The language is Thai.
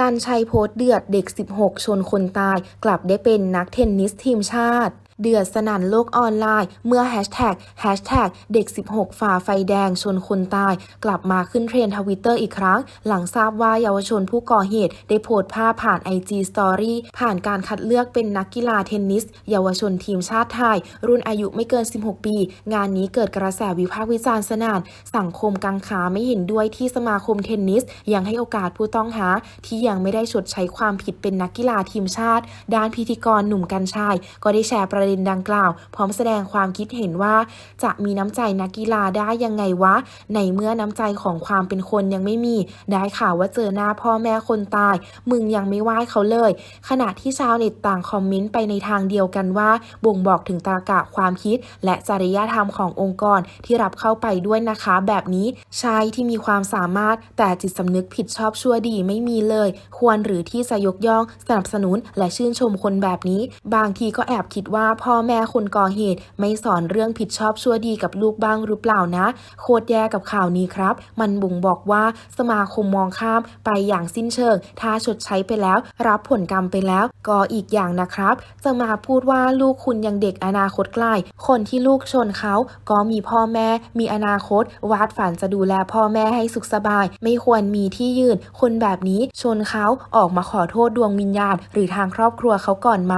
การชัยโพสเดือดเด็ก 16 ชนคนตาย กลับได้เป็นนักเทนนิสทีมชาติ เดือดสนั่นโลกออนไลน์ เมื่อแฮชแท็กแฮชแท็กเด็ก 16 ฝ่าไฟแดงชนคนตาย กลับมาขึ้นเทรนด์ทวิตเตอร์อีกครั้ง หลังทราบว่าเยาวชนผู้ก่อเหตุ ได้โพสต์ภาพผ่าน IG Story ผ่านการคัดเลือกเป็นนักกีฬาเทนนิส เยาวชนทีมชาติไทย รุ่นอายุไม่เกิน 16 ปี งานนี้เกิดกระแสวิพากษ์วิจารณ์สนานสังคมกังขาไม่เห็นด้วยที่สมาคมเทนนิส ยังให้โอกาสผู้ต้องหา ที่ยังไม่ได้ชดใช้ความผิดเป็นนักกีฬาทีมชาติ ด้านพิธีกรหนุ่มกัญชัยก็ได้แชร์ประเด็นดังกล่าว พร้อมแสดงความคิดเห็นว่า จะมีน้ำใจนักกีฬาได้ยังไงวะ ในเมื่อน้ำใจของความเป็นคนยังไม่มี ได้ข่าวว่าเจอหน้าพ่อแม่คนตาย มึงยังไม่ไหว้เขาเลย ขณะที่ชาวเน็ตต่างคอมเมนต์ไปในทางเดียวกันว่า บ่งบอกถึงตรากะความคิด และจริยธรรมขององค์กรที่รับเข้าไปด้วยนะคะ แบบนี้ชายที่มีความสามารถแต่จิตสำนึกผิดชอบชั่วดีไม่มีเลย ควรหรือที่จะยกย่อง สนับสนุนและชื่นชมคนแบบนี้ บางทีก็แอบคิดว่าพ่อแม่คนก่อเหตุ ไม่สอนเรื่องผิดชอบชั่วดีกับลูกบ้างหรือเปล่านะ โคตรแย่กับข่าวนี้ครับ มันบ่งบอกว่าสมาคมมองข้ามไปอย่างสิ้นเชิง ถ้าชดใช้ไปแล้ว รับผลกรรมไปแล้ว ก็อีกอย่างนะครับ จะมาพูดว่าลูกคุณยังเด็กอนาคตไกล้ คนที่ลูกชนเขาก็มีพ่อแม่ มีอนาคต วาดฝันจะดูแลพ่อแม่ให้สุขสบาย ไม่ควรมีที่ยืน คนแบบนี้ชนเขาออกมาขอโทษดวงวิญญาณ หรือทางครอบครัวเขาก่อนไหม